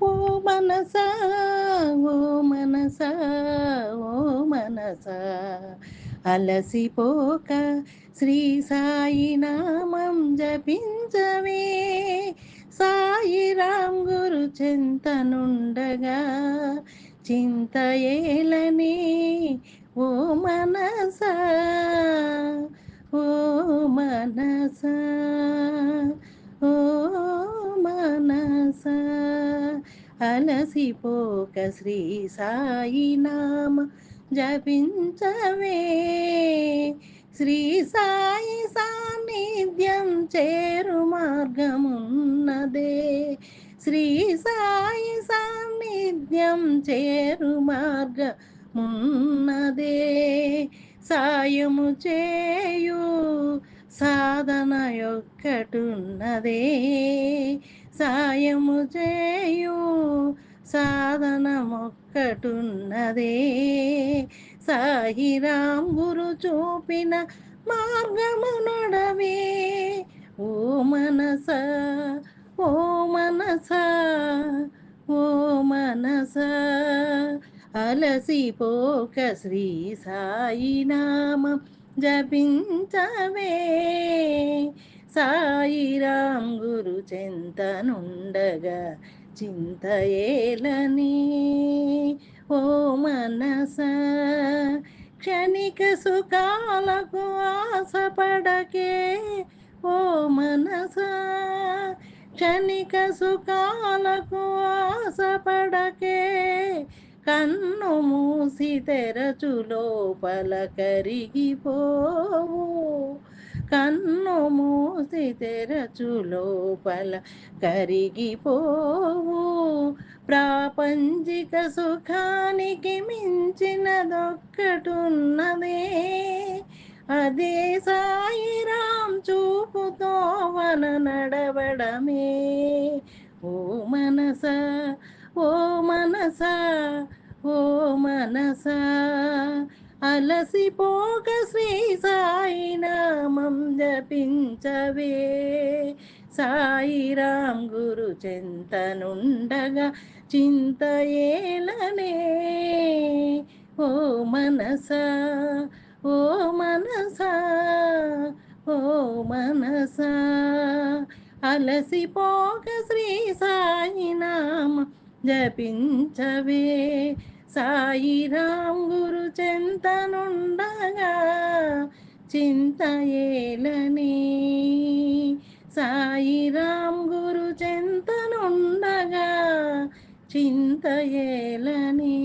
ఓ మనస ఓ మనస ఓ మనస. అలసిపోక శ్రీ సాయి నామం జపించవే. సాయి రామ్ గురు చింతనుండగా చింత ఏలని ఓ మనస ఓ మనస ఓ మనస. అలసిపోక శ్రీ సాయి నామ జపించవే. శ్రీ సాయి సాన్నిధ్యం చేరు మార్గమున్నదే. శ్రీ సాయి సాన్నిధ్యం చేరు మార్గమున్నదే. సాయము చేయు సాధన యొక్కటున్నదే సాయము చేయు సాధనమొక్కటున్నదే. సాయిరాం గురు చూపిన మార్గము నడవే. ఓ మనస ఓ మనస ఓ మనస అలసిపోక శ్రీ సాయి నామం జపించవే. సాయిరాం గురు చెంతనుండగా చింత ఏలని ఓ మనస క్షణిక సుఖాలకు ఆశపడకే. ఓ మనస క్షణిక సుఖాలకు ఆశపడకే. కన్ను మూసి తెరచు లోపల కరిగిపోవు. కన్ను మూసి తెరచు లోపల కరిగిపోవు. ప్రాపంచిక సుఖానికి మించినదొక్కటున్నదే. అదే సాయిరాం చూపుతో వన నడవడమే. ఓ మనస ఓ మనస ఓ మనస. అలసిపోక శ్రీ సాయి నామం జపించవే. సాయిరాం గురు చింతనుండగా చింత ఏలనే ఓ మనస ఓ మనస ఓ మనస. అలసిపోక శ్రీ సాయి నామ జపించవే. సాయిరాం గురు చెంతనుండగా చింత ఏలని సాయిరాం గురు చెంతనుండగా చింత ఏలని